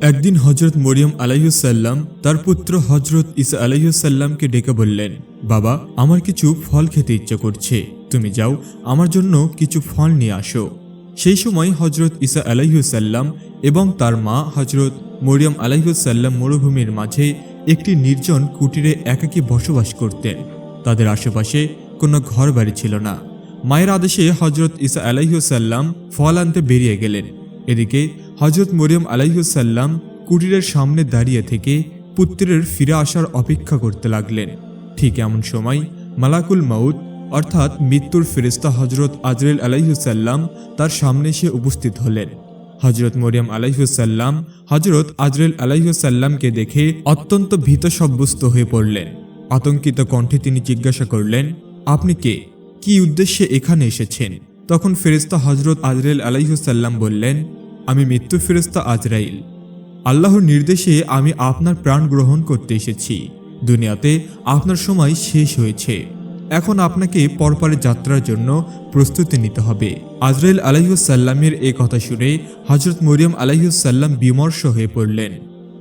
একদিন হজরত মরিয়ম আলাইহুসাল্লাম তার পুত্র হজরত ইসা আলাইহুসাল্লামকে ডেকে বললেন, বাবা, আমার কিছু ফল খেতে ইচ্ছে করছে। তুমি যাও, আমার জন্য কিছু ফল নিয়ে আসো। সেই সময় হজরত ইসা আলাইহুসাল্লাম এবং তার মা হজরত মরিয়ম আলাইহুসাল্লাম মরুভূমির মাঝে একটি নির্জন কুটিরে একাকী বসবাস করতেন। তাদের আশেপাশে কোনো ঘর বাড়ি ছিল না। মায়ের আদেশে হজরত ইসা আলাইহুসাল্লাম ফল আনতে বেরিয়ে গেলেন। এদিকে হজরত মরিয়ম আলাইহুসাল্লাম কুটিরের সামনে দাঁড়িয়ে থেকে পুত্রের ফিরে আসার অপেক্ষা করতে লাগলেন। ঠিক এমন সময় মালাকুল মাউদ অর্থাৎ মৃত্যুর ফেরেস্তা হজরত আজরেল আলাইহুসাল্লাম তার সামনে এসে উপস্থিত হলেন। হজরত মরিয়ম আলাইহুসাল্লাম হজরত আজরেল আলাইহুসাল্লামকে দেখে অত্যন্ত ভীত সাব্যস্ত হয়ে পড়লেন। আতঙ্কিত কণ্ঠে তিনি জিজ্ঞাসা করলেন, আপনি কে? কি উদ্দেশ্যে এখানে এসেছেন? তখন ফেরেস্তা হজরত আজরাইল আলাইহুসাল্লাম বললেন আমি মৃত্যু ফেরস্তা আজরাইল। আল্লাহর নির্দেশে আমি আপনার প্রাণ গ্রহণ করতে এসেছি। দুনিয়াতে আপনার সময় শেষ হয়েছে। এখন আপনাকে পরপারে যাত্রার জন্য প্রস্তুতি নিতে হবে। আজরাইল আলাইহুসাল্লামের এ কথা শুনে হজরত মরিয়ম আলাইহুসাল্লাম বিমর্ষ হয়ে পড়লেন।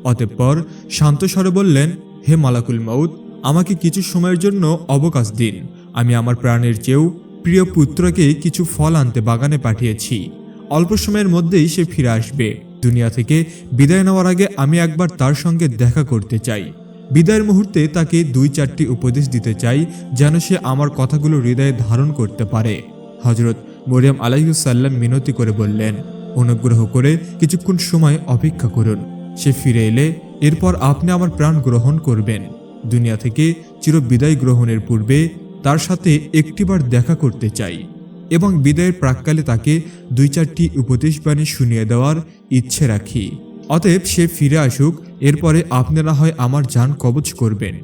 অতঃপর শান্ত স্বরে বললেন, হে মালাকুল মাউদ আমাকে কিছু সময়ের জন্য অবকাশ দিন। আমি আমার প্রাণের চেয়েও প্রিয় পুত্রকে কিছু ফল আনতে বাগানে পাঠিয়েছি। অল্প সময়ের মধ্যেই সে ফিরে আসবে। দুনিয়া থেকে বিদায় নেওয়ার আগে আমি একবার তার সঙ্গে দেখা করতে চাই। বিদায়ের মুহূর্তে তাকে দুই চারটি উপদেশ দিতে চাই, যেন সে আমার কথাগুলো হৃদয়ে ধারণ করতে পারে। হজরত মরিয়াম আলাইহুসাল্লাম মিনতি করে বললেন, অনুগ্রহ করে কিছুক্ষণ সময় অপেক্ষা করুন। সে ফিরে এলে এরপর আপনি আমার প্রাণ গ্রহণ করবেন। দুনিয়া থেকে চির বিদায় গ্রহণের পূর্বে তার সাথে একটিবার দেখা করতে চাই। এবং বিদায়ের প্রাককালে তাকে দুই চারটি উপদেশ বাণী শুনিয়ে দেওয়ার ইচ্ছে রাখি। অতএব সে ফিরে আসুক, এরপরে আপনারা হয় আমার যান কবচ করবেন।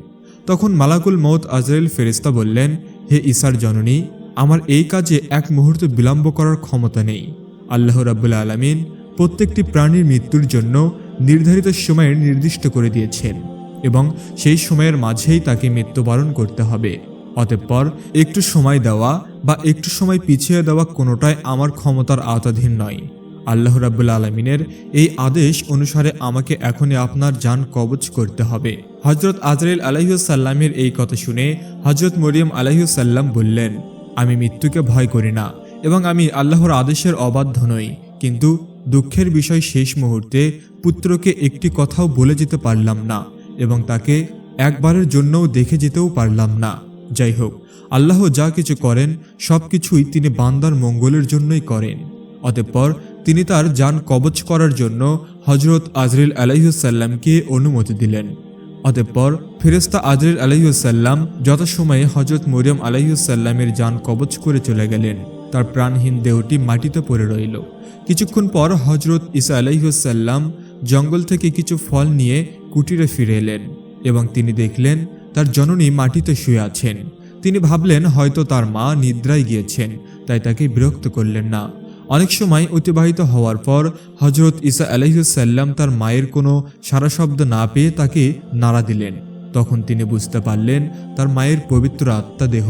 তখন মালাকুল মৌত আজরাইল ফেরেস্তা বললেন, হে ইসার জননী, আমার এই কাজে এক মুহূর্ত বিলম্ব করার ক্ষমতা নেই। আল্লাহ রাবুল্লা আলমিন প্রত্যেকটি প্রাণীর মৃত্যুর জন্য নির্ধারিত সময়ের নির্দিষ্ট করে দিয়েছেন এবং সেই সময়ের মাঝেই তাকে মৃত্যুবরণ করতে হবে। অতঃপর একটু সময় দেওয়া বা একটু সময় পিছিয়ে দেওয়া কোনোটাই আমার ক্ষমতার আওতাধীন নয়। আল্লাহ রাবুল আলমিনের এই আদেশ অনুসারে আমাকে এখনই আপনার যান কবচ করতে হবে। হজরত আজরাইল আলাইসাল্লামের এই কথা শুনে হজরত মরিয়ম আলাইসাল্লাম বললেন, আমি মৃত্যুকে ভয় করি না এবং আমি আল্লাহর আদেশের অবাধ্য নই। কিন্তু দুঃখের বিষয় শেষ মুহূর্তে পুত্রকে একটি কথাও বলে যেতে পারলাম না এবং তাকে একবারের জন্যও দেখে যেতেও পারলাম না। যাই হোক আল্লাহ যা কিছু করেন সব কিছুই তিনি বান্দার মঙ্গলের জন্যই করেন। অতঃপর তিনি তার যান কবচ করার জন্য হজরত আজরিল আলাইহুসাল্লামকে অনুমতি দিলেন। অতঃপর ফেরেস্তা আজরিল আলাইহুসাল্লাম যথাসময়ে হজরত মরিয়ম আলাইহুসাল্লামের যান কবচ করে চলে গেলেন। তার প্রাণহীন দেহটি মাটিতে পড়ে রইল। কিছুক্ষণ পর হজরত ইসা আলাইহুসাল্লাম জঙ্গল থেকে কিছু ফল নিয়ে কুটিরে ফিরে এলেন এবং তিনি দেখলেন তার জননী মাটিতে শুয়ে আছেন। তিনি ভাবলেন, হয়তো তার মা নিদ্রায় গিয়েছেন, তাই তাকে বিরক্ত করলেন না। অনেক সময় অতিবাহিত হওয়ার পর হজরত ইসা আলহিসাল্লাম তার মায়ের কোনো সারা শব্দ না পেয়ে তাকে নাড়া দিলেন। তখন তিনি বুঝতে পারলেন, তার মায়ের পবিত্র আত্মা দেহ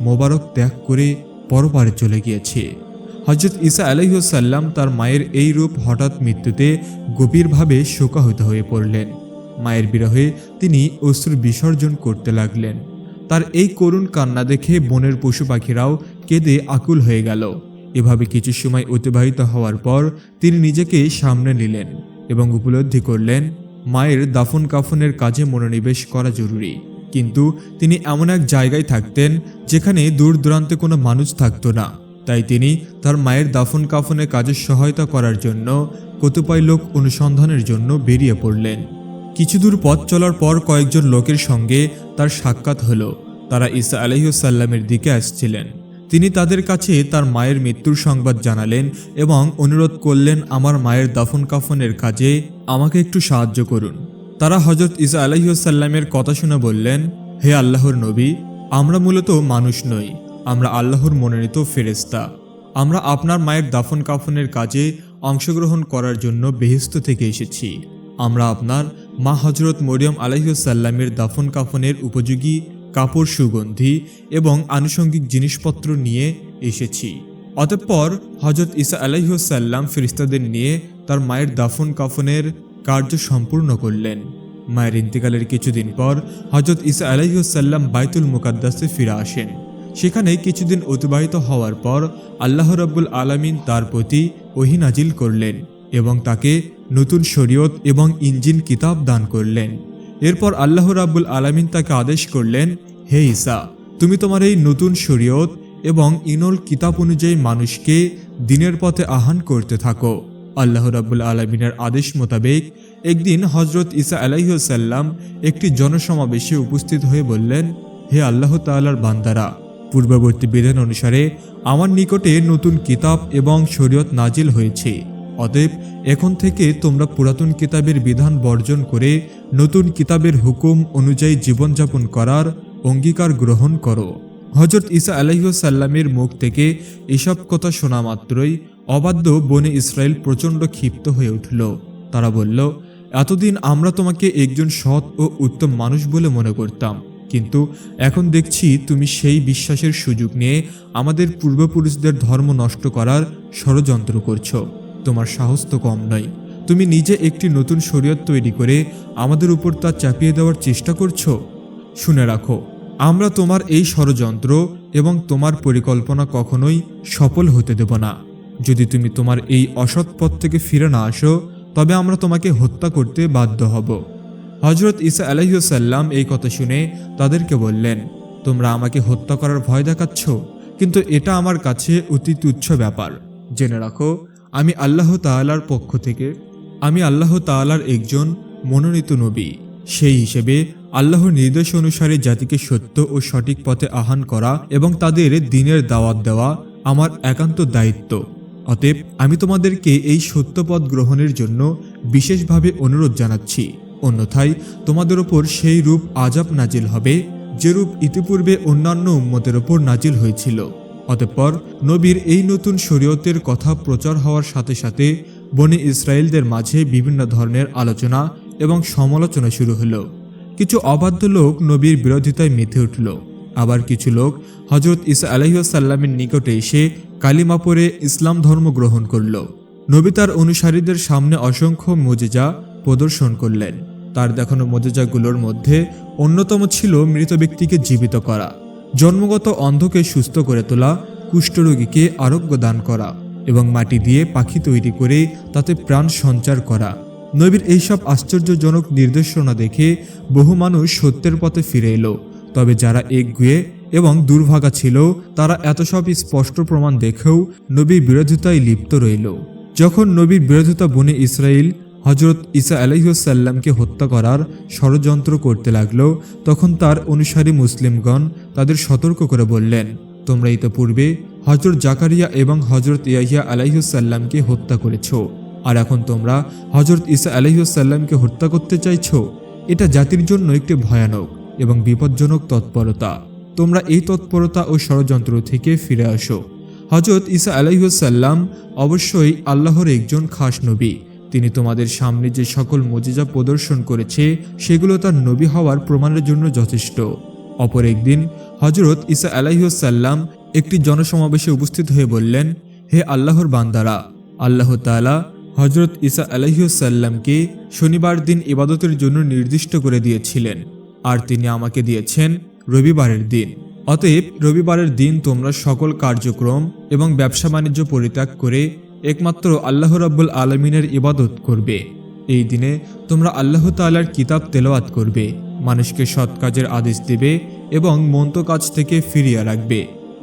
মোবারক ত্যাগ করে পরপারে চলে গিয়েছে। হজরত ইসা আলহিসাল্লাম তার মায়ের এই রূপ হঠাৎ মৃত্যুতে গভীরভাবে শোকাহত হয়ে পড়লেন। মায়ের বিরহে তিনি অশ্রু বিসর্জন করতে লাগলেন। তার এই করুণ কান্না দেখে বনের পশু পাখিরাও কেঁদে আকুল হয়ে গেল। এভাবে কিছু সময় অতিবাহিত হওয়ার পর তিনি নিজেকে সামনে নিলেন এবং উপলব্ধি করলেন, মায়ের দাফন কাফনের কাজে মনোনিবেশ করা জরুরি। কিন্তু তিনি এমন এক জায়গায় থাকতেন যেখানে দূর দূরান্তে কোনো মানুষ থাকতো না। তাই তিনি তার মায়ের দাফন কাফনের কাজে সহায়তা করার জন্য কতিপয় লোক অনুসন্ধানের জন্য বেরিয়ে পড়লেন। কিছু দূর পথ চলার পর কয়েকজন লোকের সঙ্গে তার সাক্ষাৎ হলো। তারা ঈসা আলহিউসাল্লামের দিকে আসছিলেন। তিনি তাদের কাছে তার মায়ের মৃত্যুর সংবাদ জানালেন এবং অনুরোধ করলেন, আমার মায়ের দাফন কাফনের কাজে আমাকে একটু সাহায্য করুন। তারা হজরত ইসা আলহিউসাল্লামের কথা শুনে বললেন, হে আল্লাহর নবী, আমরা মূলত মানুষ নই। আমরা আল্লাহর মনোনীত ফেরেস্তা আমরা আপনার মায়ের দাফন কাফনের কাজে অংশগ্রহণ করার জন্য বেহেস্ত থেকে এসেছি। আমরা আপনার মা হজরত মরিয়ম আলাইসাল্লামের দাফন কাফনের উপযোগী কাপড় সুগন্ধি এবং আনুষঙ্গিক জিনিসপত্র নিয়ে এসেছি। অতঃপর হজরত ইসা আলাইসাল্লাম ফেরিস্তাদের নিয়ে তার মায়ের দাফন কাফনের কার্য সম্পূর্ণ করলেন। মায়ের ইন্তেকালের কিছুদিন পর হজরত ইসা আলাইসাল্লাম বাইতুল মুকাদ্দাসে ফিরে আসেন। সেখানে কিছুদিন অতিবাহিত হওয়ার পর আল্লাহ রাব্বুল আলামিন তার প্রতি ওহি নাজিল করলেন এবং তাকে নতুন শরীয়ত এবং ইঞ্জিন কিতাব দান করলেন। এরপর আল্লাহ রাব্বুল আলামিন তাকে আদেশ করলেন, হে ইসা তুমি তোমার এই নতুন শরীয়ত এবং ইনল কিতাব অনুযায়ী মানুষকে দিনের পথে আহ্বান করতে থাকো। আল্লাহ রাব্বুল আলমিনের আদেশ মোতাবেক একদিন হজরত ইসা আলাইসাল্লাম একটি জনসমাবেশে উপস্থিত হয়ে বললেন, হে আল্লাহ তাআলার বান্দারা, পূর্ববর্তী বিধান অনুসারে আমার নিকটে নতুন কিতাব এবং শরীয়ত নাজিল হয়েছে। অতএব এখন থেকে তোমরা পুরাতন কিতাবের বিধান বর্জন করে নতুন কিতাবের হুকুম অনুযায়ী জীবনযাপন করার অঙ্গীকার গ্রহণ করো। হজরত ইসা আলাইসাল্লামের মুখ থেকে এসব কথা শোনা মাত্রই অবাধ্য বনে ইসরায়েল প্রচণ্ড ক্ষিপ্ত হয়ে উঠল। তারা বলল, এতদিন আমরা তোমাকে একজন সৎ ও উত্তম মানুষ বলে মনে করতাম, কিন্তু এখন দেখছি তুমি সেই বিশ্বাসের সুযোগ নিয়ে আমাদের পূর্বপুরুষদের ধর্ম নষ্ট করার ষড়যন্ত্র করছ। তোমার সাহস তো কম নয় তুমি নিজে একটি নতুন শরীয়ত তৈরি করে আমাদের উপর তা চাপিয়ে দেওয়ার চেষ্টা করছ? শুনে রাখো, আমরা তোমার এই ষড়যন্ত্র এবং তোমার পরিকল্পনা কখনোই সফল হতে দেব না। যদি তুমি তোমার এই অসৎ পথ থেকে ফিরে না আসো, তবে আমরা তোমাকে হত্যা করতে বাধ্য হব। হজরত ইসা আলাইসাল্লাম এই কথা শুনে তাদেরকে বললেন, তোমরা আমাকে হত্যা করার ভয় দেখাচ্ছ? কিন্তু এটা আমার কাছে অতি তুচ্ছ ব্যাপার। জেনে রাখো আমি আল্লাহ তাআলার পক্ষ থেকে, আমি আল্লাহ তাআলার একজন মনোনীত নবী। সেই হিসেবে আল্লাহর নির্দেশ অনুসারে জাতিকে সত্য ও সঠিক পথে আহ্বান করা এবং তাদের দিনের দাওয়াত দেওয়া আমার একান্ত দায়িত্ব। অতএব আমি তোমাদেরকে এই সত্যপথ গ্রহণের জন্য বিশেষভাবে অনুরোধ জানাচ্ছি। অন্যথায় তোমাদের ওপর সেই রূপ আজাব নাজিল হবে, যে রূপ ইতিপূর্বে অন্যান্য উম্মতের ওপর নাজিল হয়েছিল। অতঃপর নবীর এই নতুন শরীয়তের কথা প্রচার হওয়ার সাথে সাথে বনে ইসরায়েলদের মাঝে বিভিন্ন ধরনের আলোচনা এবং সমালোচনা শুরু হলো। কিছু অবাধ্য লোক নবীর বিরোধিতায় মেতে উঠল। আবার কিছু লোক হজরত ইসা আলহিসাল্লামের নিকটে এসে কালিমা পরে ইসলাম ধর্ম গ্রহণ করল। নবী তার অনুসারীদের সামনে অসংখ্য মজেজা প্রদর্শন করলেন। তার দেখানো মজেজাগুলোর মধ্যে অন্যতম ছিল মৃত ব্যক্তিকে জীবিত করা। জন্মগত অন্ধকে সুস্থ করে তোলা, কুষ্ঠরোগীকে আরোগ্য দান করা এবং মাটি দিয়ে পাখি তৈরি করে তাতে প্রাণ সঞ্চার করা। নবীর এইসব আশ্চর্যজনক নির্দেশনা দেখে বহু মানুষ সত্যের পথে ফিরে এলো। তবে যারা একগুয়ে এবং দুর্ভাগা ছিল, তারা এত সব স্পষ্ট প্রমাণ দেখেও নবীর বিরোধিতায় লিপ্ত রইল। যখন নবীর বিরোধিতা বনে ইসরায়েল হজরত ইসা আলাইসাল্লামকে হত্যা করার ষড়যন্ত্র করতে লাগল। তখন তার অনুসারী মুসলিমগণ তাদের সতর্ক করে বললেন, তোমরা ইতোপূর্বে হজরত জাকারিয়া এবং হজরত ইয়াহিয়া আলাইসাল্লামকে হত্যা করেছ। আর এখন তোমরা হজরত ইসা আলাইসাল্লামকে হত্যা করতে চাইছ। এটা জাতির জন্য একটি ভয়ানক এবং বিপজ্জনক তৎপরতা। তোমরা এই তৎপরতা ও ষড়যন্ত্র থেকে ফিরে আসো। হজরত ইসা আলাইসাল্লাম অবশ্যই আল্লাহর একজন খাস নবী। তিনি তোমাদের সামনে যে সকল মজিজা প্রদর্শন করেছে, সেগুলো তার নবী হওয়ার প্রমাণের জন্য যথেষ্ট। অপর একদিন হজরত ইসা আলাইসাল্লাম একটি জনসমাবেশে উপস্থিত হয়ে বললেন, হে আল্লাহর বান্দারা, আল্লাহ তাআলা হজরত ইসা আলাইসাল্লামকে শনিবার দিন ইবাদতের জন্য নির্দিষ্ট করে দিয়েছিলেন, আর তিনি আমাকে দিয়েছেন রবিবারের দিন। অতএব রবিবারের দিন তোমরা সকল কার্যক্রম এবং ব্যবসা বাণিজ্য পরিত্যাগ করে একমাত্র আল্লাহ রাব্বুল আলমিনের ইবাদত করবে। এই দিনে তোমরা আল্লাহ তাআলার কিতাব তেলাওয়াত করবে, মানুষকে সৎ কাজের আদেশ দেবে এবং মন্ত কাজ থেকে ফিরিয়ে রাখবে।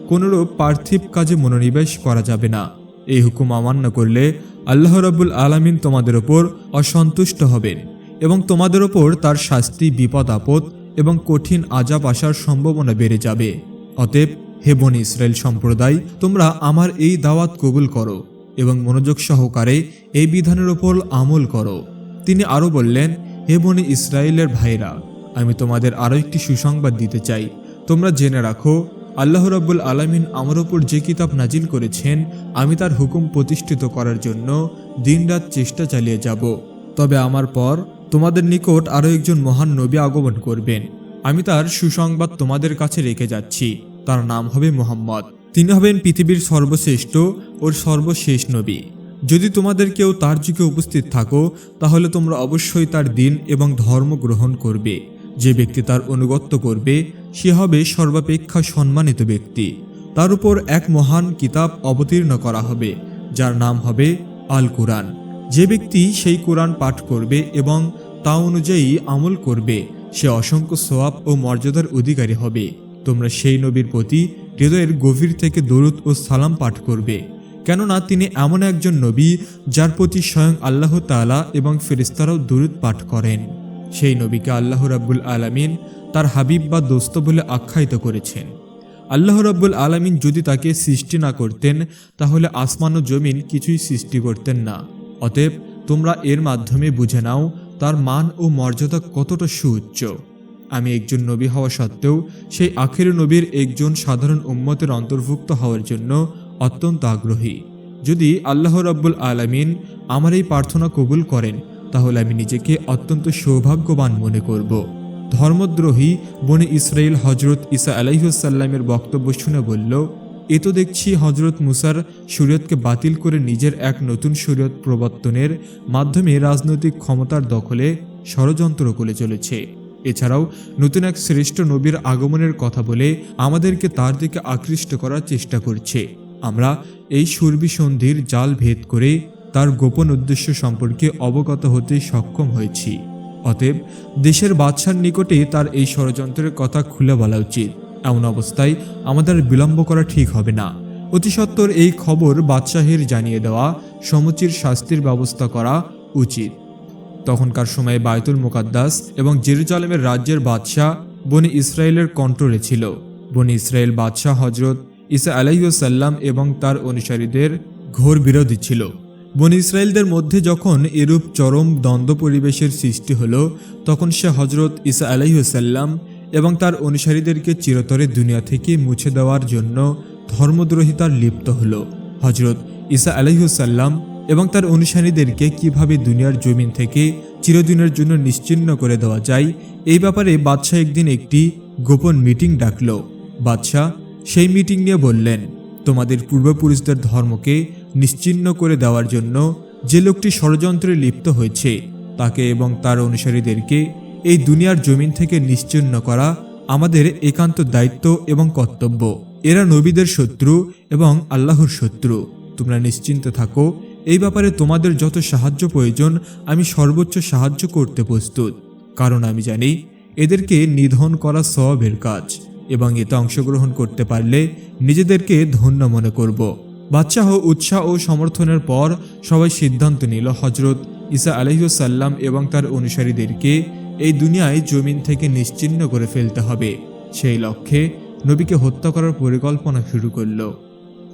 কোনরূপ পার্থিব কাজে মনোনিবেশ করা যাবে না। এই হুকুম অমান্য করলে আল্লাহ রাব্বুল আলামিন তোমাদের ওপর অসন্তুষ্ট হবেন এবং তোমাদের ওপর তার শাস্তি, বিপদ, আপদ এবং কঠিন আজাব আসার সম্ভাবনা বেড়ে যাবে। অতএব হে বনি ইসরায়েল সম্প্রদায়, তোমরা আমার এই দাওয়াত কবুল করো। এবং মনোযোগ সহকারে এই বিধানের ওপর আমল করো। তিনি আরও বললেন, হে বনি ইসরায়েলের ভাইরা, আমি তোমাদের আরও একটি সুসংবাদ দিতে চাই। তোমরা জেনে রাখো, আল্লাহ রাব্বুল আলামিন আমার ওপর যে কিতাব নাজিল করেছেন, আমি তার হুকুম প্রতিষ্ঠিত করার জন্য দিনরাত চেষ্টা চালিয়ে যাব। তবে আমার পর তোমাদের নিকট আরও একজন মহান নবী আগমন করবেন। আমি তার সুসংবাদ তোমাদের কাছে রেখে যাচ্ছি। তার নাম হবে মোহাম্মদ। তিনি হবেন পৃথিবীর সর্বশ্রেষ্ঠ ও সর্বশেষ নবী। যদি তোমাদের কেউ তার যুগে উপস্থিত থাকো, তাহলে তোমরা অবশ্যই তার দিন এবং ধর্ম গ্রহণ করবে। যে ব্যক্তি তার অনুগত্য করবে, সে হবে সর্বাপেক্ষা সম্মানিত ব্যক্তি। তার উপর এক মহান কিতাব অবতীর্ণ করা হবে, যার নাম হবে আল কোরআন যে ব্যক্তি সেই কোরআন পাঠ করবে এবং তা অনুযায়ী আমল করবে, সে অসংখ্য সোয়াব ও মর্যাদার অধিকারী হবে। তোমরা সেই নবীর প্রতি হৃদয়ের গভীর থেকে দরুদ ও সালাম পাঠ করবে। কেননা তিনি এমন একজন নবী, যার প্রতি স্বয়ং আল্লাহ তাআলা এবং ফেরিস্তারাও দরুদ পাঠ করেন। সেই নবীকে আল্লাহ রাব্বুল আলামিন তার হাবিব বা দোস্ত বলে আখ্যায়িত করেছেন। আল্লাহ রাব্বুল আলামিন যদি তাকে সৃষ্টি না করতেন, তাহলে আসমান ও জমিন কিছুই সৃষ্টি করতেন না। অতএব তোমরা এর মাধ্যমে বুঝে নাও, তার মান ও মর্যাদা কতটা সুউচ্চ। আমি একজন নবী হওয়া সত্ত্বেও সেই আখের নবীর একজন সাধারণ উম্মতের অন্তর্ভুক্ত হওয়ার জন্য অত্যন্ত আগ্রহী। যদি আল্লাহ রাব্বুল আলামিন আমার এই প্রার্থনা কবুল করেন, তাহলে আমি নিজেকে অত্যন্ত সৌভাগ্যবান মনে করব। ধর্মদ্রোহী বনে ইসরায়েল হজরত ইসা আলাইহুসাল্লামের বক্তব্য শুনে বলল, এ তো দেখছি হজরত মুসার শরীয়তকে বাতিল করে নিজের এক নতুন শরীয়ত প্রবর্তনের মাধ্যমে রাজনৈতিক ক্ষমতার দখলে ষড়যন্ত্র করে চলেছে। এছাড়াও নতুন এক শ্রেষ্ঠ নবীর আগমনের কথা বলে আমাদেরকে তার দিকে আকৃষ্ট করার চেষ্টা করছে। আমরা এই সুরবি সন্ধির জাল ভেদ করে তার গোপন উদ্দেশ্য সম্পর্কে অবগত হতে সক্ষম হয়েছি। অতএব দেশের বাদশার নিকটে তার এই ষড়যন্ত্রের কথা খুলে বলা উচিত। এমন অবস্থায় আমাদের বিলম্ব করা ঠিক হবে না। অতি সত্বর এই খবর বাদশাহের জানিয়ে দেওয়া সমুচির শাস্তির ব্যবস্থা করা উচিত। তখনকার সময়ে বায়তুল মুকাদ্দাস এবং জেরুজালেমের রাজ্যের বাদশাহ বনি ইসরায়েলের কন্ট্রোলে ছিল। বনি ইসরায়েল বাদশাহ হজরত ইসা আলাইসাল্লাম এবং তার অনুসারীদের ঘোর বিরোধী ছিল। বনি ইসরায়েলদের মধ্যে যখন এরূপ চরম দ্বন্দ্ব পরিবেশের সৃষ্টি হলো, তখন সে হজরত ইসা আলাইসাল্লাম এবং তার অনুসারীদেরকে চিরতরে দুনিয়া থেকে মুছে দেওয়ার জন্য ধর্মদ্রোহিতার লিপ্ত হলো। হজরত ইসা আলাইসাল্লাম এবং তার অনুসারীদেরকে কীভাবে দুনিয়ার জমিন থেকে চিরদিনের জন্য নিশ্চিহ্ন করে দেওয়া যায়, এই ব্যাপারে বাদশাহ একদিন একটি গোপন মিটিং ডাকল। বাদশাহ সেই মিটিং নিয়ে বললেন, তোমাদের পূর্বপুরুষদের ধর্মকে নিশ্চিহ্ন করে দেওয়ার জন্য যে লোকটি ষড়যন্ত্রে লিপ্ত হয়েছে, তাকে এবং তার অনুসারীদেরকে এই দুনিয়ার জমিন থেকে নিশ্চিহ্ন করা আমাদের একান্ত দায়িত্ব এবং কর্তব্য। এরা নবীদের শত্রু এবং আল্লাহর শত্রু। তোমরা নিশ্চিন্ত থাকো এই ব্যাপারে তোমাদের যত সাহায্য প্রয়োজন, আমি সর্বোচ্চ সাহায্য করতে প্রস্তুত। কারণ আমি জানি, এদেরকে নিধন করা সবের কাজ, এবং এতে অংশগ্রহণ করতে পারলে নিজেদেরকে ধন্য মনে করব। বাদশাহ উৎসাহ ও সমর্থনের পর সবাই সিদ্ধান্ত নিল হজরত ইসা আলহিউসাল্লাম এবং তার অনুসারীদেরকে এই দুনিয়ায় জমিন থেকে নিশ্চিহ্ন করে ফেলতে হবে। সেই লক্ষ্যে নবীকে হত্যা করার পরিকল্পনা শুরু করল।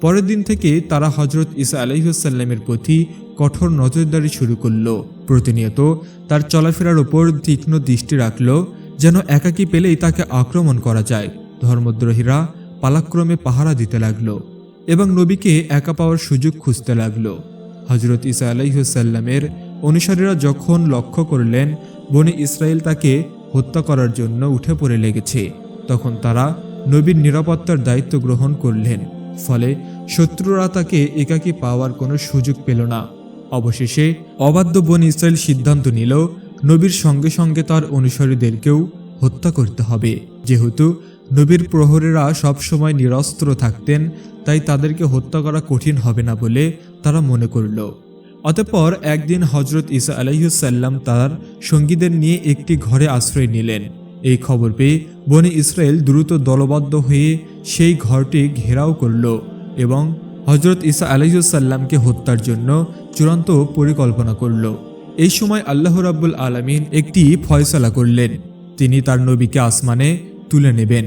পরের দিন থেকে তারা হজরত ইসা আলাইসাল্লামের প্রতি কঠোর নজরদারি শুরু করল। প্রতিনিয়ত তার চলাফেরার ওপর তীক্ষ্ণ দৃষ্টি রাখল, যেন একাকী পেলেই তাকে আক্রমণ করা যায়। ধর্মদ্রোহীরা পালাক্রমে পাহারা দিতে লাগল এবং নবীকে একা পাওয়ার সুযোগ খুঁজতে লাগল। হজরত ইসা আলাইসাল্লামের অনুসারীরা যখন লক্ষ্য করলেন, বনে ইসরায়েল তাকে হত্যা করার জন্য উঠে পড়ে লেগেছে, তখন তারা নবীর নিরাপত্তার দায়িত্ব গ্রহণ করলেন। ফলে শত্রুরা তাকে একাকী পাওয়ার কোনো সুযোগ পেল না। অবশেষে অবাধ্য বন ইসরায়েল সিদ্ধান্ত নিল, নবীর সঙ্গে সঙ্গে তার অনুসারীদেরকেও হত্যা করতে হবে। যেহেতু নবীর প্রহরীরা সবসময় নিরস্ত্র থাকতেন, তাই তাদেরকে হত্যা করা কঠিন হবে না বলে তারা মনে করল। অতঃপর একদিন হজরত ইসা আলাইসাল্লাম তার সঙ্গীদের নিয়ে একটি ঘরে আশ্রয় নিলেন। এই খবর পেয়ে বনে ইসরায়েল দ্রুত দলবদ্ধ হয়ে সেই ঘরটি ঘেরাও করল এবং হজরত ইসা আলাইসাল্লামকে হত্যার জন্য চূড়ান্ত পরিকল্পনা করল। এই সময় আল্লাহ রাব্বুল আলমিন একটি ফয়সলা করলেন। তিনি তার নবীকে আসমানে তুলে নেবেন।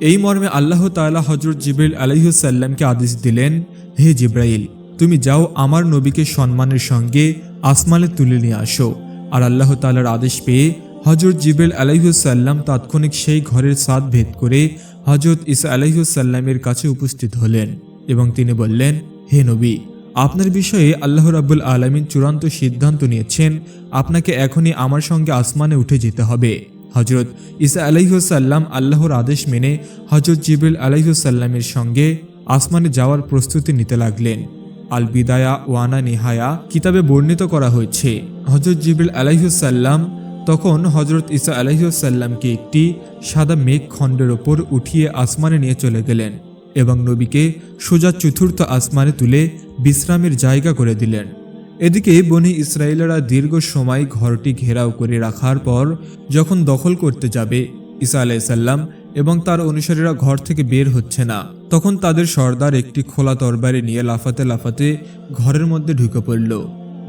এই মর্মে আল্লাহ তাআলা হজরত জিব্রাইল আলাইসাল্লামকে আদেশ দিলেন, হে জিব্রাইল, তুমি যাও আমার নবীকে সম্মানের সঙ্গে আসমানে তুলে নিয়ে আসো। আর আল্লাহ তাআলার আদেশ পেয়ে হজরত জিবেল আলাইহুসাল্লাম তাৎক্ষণিক সেই ঘরের সাদ ভেদ করে হজরত ইসা আলাইহুসাল্লামের কাছে উপস্থিত হলেন এবং তিনি বললেন, হে নবী, আপনার বিষয়ে আল্লাহ রাব্বুল আলমিন চূড়ান্ত সিদ্ধান্ত নিয়েছেন। আপনাকে এখনই আমার সঙ্গে আসমানে উঠে যেতে হবে। হজরত ইসা আলাইহুসাল্লাম আল্লাহর আদেশ মেনে হজরত জিবেল আলাইহুসাল্লামের সঙ্গে আসমানে যাওয়ার প্রস্তুতি নিতে লাগলেন। আল বিদায়া ওয়ানা নিহায়া কিতাবে বর্ণিত করা হয়েছে হজরত জিবিল আলাইহুসাল্লাম তখন হজরত ইসা আলাইহুসাল্লামকে একটি সাদা মেঘ খণ্ডের ওপর উঠিয়ে আসমানে নিয়ে চলে গেলেন এবং নবীকে সোজা চতুর্থ আসমানে তুলে বিশ্রামের জায়গা করে দিলেন। এদিকে বনি ইসরায়েলেরা দীর্ঘ সময় ঘরটি ঘেরাও করে রাখার পর যখন দখল করতে যাবে ঈসা আলাইসাল্লাম এবং তার অনুসারীরা ঘর থেকে বের হচ্ছে না, তখন তাদের সর্দার একটি খোলা তরবারি নিয়ে লাফাতে লাফাতে ঘরের মধ্যে ঢুকে পড়ল।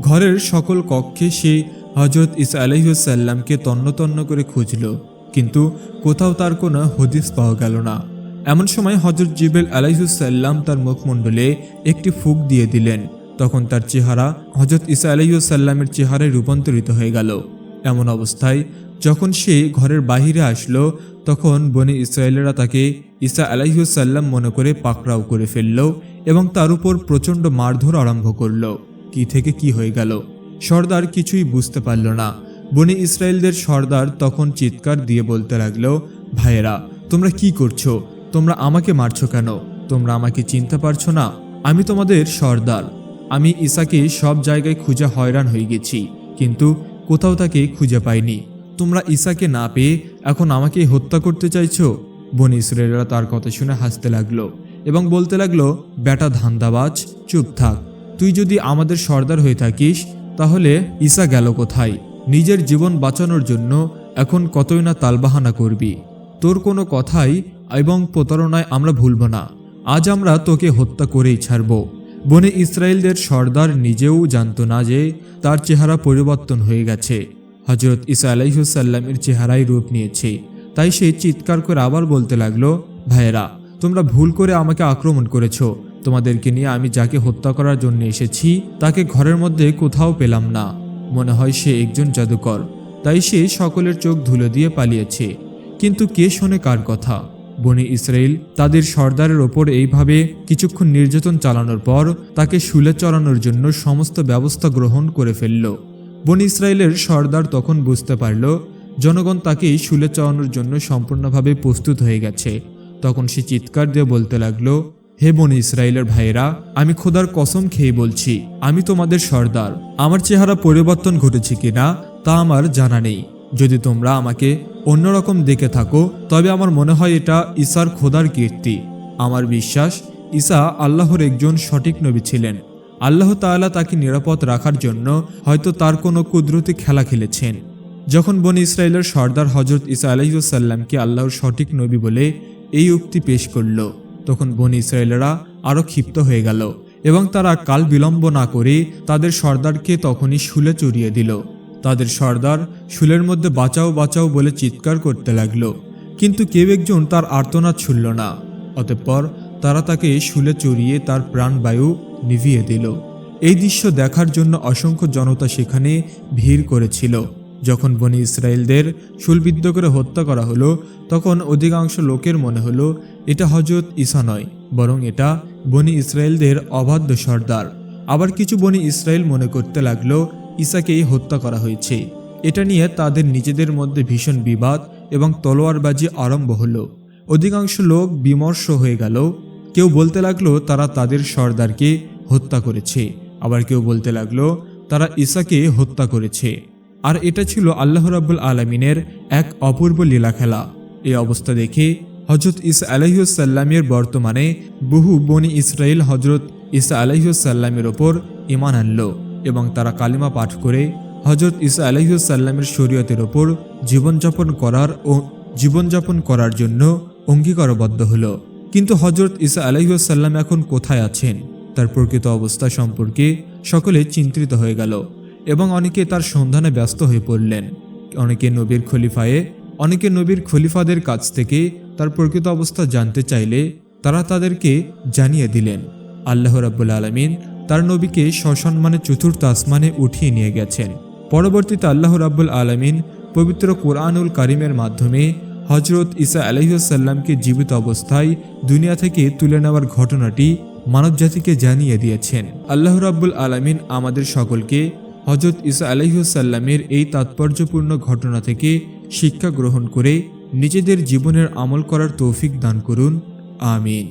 ঘরের সকল কক্ষে সে হজরত ইসা আলহিউসাল্লামকে তন্ন তন্ন করে খুঁজল, কিন্তু কোথাও তার কোনো হদিস পাওয়া গেল না। এমন সময় হজরত জিবেল আলাইহুসাল্লাম তার মুখমণ্ডলে একটি ফুক দিয়ে দিলেন, তখন তার চেহারা হজরত ইসা আলাইসাল্লামের চেহারায় রূপান্তরিত হয়ে গেল। এমন অবস্থায় যখন সে ঘরের বাহিরে আসলো, তখন বনি ইসরায়েলেরা তাকে ইসা আলাইহুসাল্লাম মনে করে পাকড়াও করে ফেলল এবং তার উপর প্রচণ্ড মারধর আরম্ভ করল। কি থেকে কি হয়ে গেল? সর্দার কিছুই বুঝতে পারল না। বনি ইসরায়েলদের সর্দার তখন চিৎকার দিয়ে বলতে লাগল, ভাইয়েরা, তোমরা কি করছ? তোমরা আমাকে মারছো কেন? তোমরা আমাকে চিনতে পারছ না? আমি তোমাদের সর্দার। আমি ঈসাকে সব জায়গায় খুঁজে হয়রান হয়ে গেছি, কিন্তু কোথাও তাকে খুঁজে পাইনি। তোমরা ঈসাকে না পেয়ে এখন আমাকে হত্যা করতে চাইছো? বনি ইসরায়েলরা তার কথা শুনে হাসতে লাগল এবং বলতে লাগল, বেটা ধান্দাবাজ, চুপ থাক। তুই যদি আমাদের সর্দার হয়ে থাকিস তাহলে ঈসা গেল কোথায়? নিজের জীবন বাঁচানোর জন্য এখন কতই না তালবাহানা করবি? তোর কোনো কথাই এবং প্রতারণায় আমরা ভুলব না। আজ আমরা তোকে হত্যা করেই ছাড়ব। বনে ইসরায়েলদের সর্দার নিজেও জানত না যে তার চেহারা পরিবর্তন হয়ে গেছে। হজরত ইসা আলাইহুসাল্লামের চেহারাই রূপ নিয়েছে। তাই সে চিৎকার করে আবার বলতে লাগল, ভাইয়েরা, তোমরা ভুল করে আমাকে আক্রমণ করেছ। তোমাদেরকে নিয়ে আমি যাকে হত্যা করার জন্য এসেছি, তাকে ঘরের মধ্যে কোথাও পেলাম না। মনে হয় সে একজন জাদুকর। তাই সে সকলের চোখ ধুলো দিয়ে পালিয়েছে। কিন্তু কে শোনে কার কথা? বনি ইসরায়েল তাদের সর্দারের ওপর এইভাবে কিছুক্ষণ নির্যাতন চালানোর পর তাকে শুলে চড়ানোর জন্য সমস্ত ব্যবস্থা গ্রহণ করে ফেলল। বনি ইসরায়েলের সর্দার তখন বুঝতে পারল, জনগণ তাকে শুলে চড়ানোর জন্য সম্পূর্ণভাবে প্রস্তুত হয়ে গেছে। তখন সে চিৎকার দিয়ে বলতে লাগল হে বনি ইসরায়েলের ভাইয়েরা, আমি খোদার কসম খেয়ে বলছি, আমি তোমাদের সর্দার। আমার চেহারা পরিবর্তন ঘটেছে কিনা, তা আমার জানা নেই। যদি তোমরা আমাকে অন্যরকম দেখে থাকো, তবে আমার মনে হয় এটা ঈশার খোদার কীর্তি। আমার বিশ্বাস ঈশা আল্লাহর একজন সঠিক নবী ছিলেন। আল্লাহ তাআলা তাকে নিরাপদ রাখার জন্য হয়তো তার কোনো কুদরতি খেলা খেলেছেন। যখন বনি ইসরায়েলের সর্দার হজরত ইসা আলাইসাল্লামকে আল্লাহর সঠিক নবী বলে এই উক্তি পেশ করল তখন বনি ইসরায়েলেরা আরও ক্ষিপ্ত হয়ে গেল এবং তারা কাল বিলম্ব না করে তাদের সর্দারকে তখনই শুলে চড়িয়ে দিল। তাদের সর্দার শুলের মধ্যে বাঁচাও বাঁচাও বলে চিৎকার করতে লাগল। কিন্তু কেউ একজন তার আর্তনাদ শুনল না। অতঃপর তারা তাকে শুলে চড়িয়ে তার প্রাণবায়ু নিভিয়ে দিল। এই দৃশ্য দেখার জন্য অসংখ্য জনতা সেখানে ভিড় করেছিল। যখন বনি ইসরায়েলদের শুলবিদ্ধ করে হত্যা করা হলো, তখন অধিকাংশ লোকের মনে হলো, এটা হজরত ঈসা নয়, বরং এটা বনি ইসরায়েলদের অবাধ্য সর্দার। আবার কিছু বনি ইসরায়েল মনে করতে লাগল, ঈসাকেই হত্যা করা হয়েছে। এটা নিয়ে তাদের নিজেদের মধ্যে ভীষণ বিবাদ এবং তলোয়ারবাজি আরম্ভ হলো। অধিকাংশ লোক বিমর্ষ হয়ে গেল। কেউ বলতে লাগল, তারা তাদের সর্দারকে হত্যা করেছে। আবার কেউ বলতে লাগল, তারা ঈসাকে হত্যা করেছে। আর এটা ছিল আল্লাহ রাব্বুল আলমিনের এক অপূর্ব লীলা খেলা। এই অবস্থা দেখে হজরত ইসা আলহিউসাল্লামের বর্তমানে বহু বনি ইসরায়েল হজরত ইসা আলহিউসাল্লামের ওপর ইমান আনল এবং তারা কালিমা পাঠ করে হজরত ইসা আলহিউসাল্লামের শরীয়তের ওপর জীবনযাপন করার ও জীবনযাপন করার জন্য অঙ্গীকারবদ্ধ হল। কিন্তু হজরত ইসা আলহিউসাল্লাম এখন কোথায় আছেন? তার প্রকৃত অবস্থা সম্পর্কে সকলে চিন্তিত হয়ে গেল। এবং অনেকে তার সন্ধানে ব্যস্ত হয়ে পড়লেন। অনেকে নবীর খলিফায়ে, অনেকে নবীর খলিফাদের কাছ থেকে তার প্রকৃত অবস্থা জানতে চাইলে তারা তাদেরকে জানিয়ে দিলেন। আল্লাহ রাব্বুল আলমিন তার নবীকে সসম্মানে চতুর্থ আসমানে উঠিয়ে নিয়ে গেছেন। পরবর্তীতে আল্লাহ রাব্বুল আলমিন পবিত্র কোরআনুল কারিমের মাধ্যমে হজরত ইসা আলহিসাল্লামকে জীবিত অবস্থায় দুনিয়া থেকে তুলে নেওয়ার ঘটনাটি মানবজাতিকে জানিয়ে দিয়েছেন। আল্লাহ রাব্বুল আলমিন আমাদের সকলকে হজরত ইসা আলহিউসাল্লামের এই তাৎপর্যপূর্ণ ঘটনা থেকে শিক্ষা গ্রহণ করে নিজেদের জীবনের আমল করার তৌফিক দান করুন। আমিন।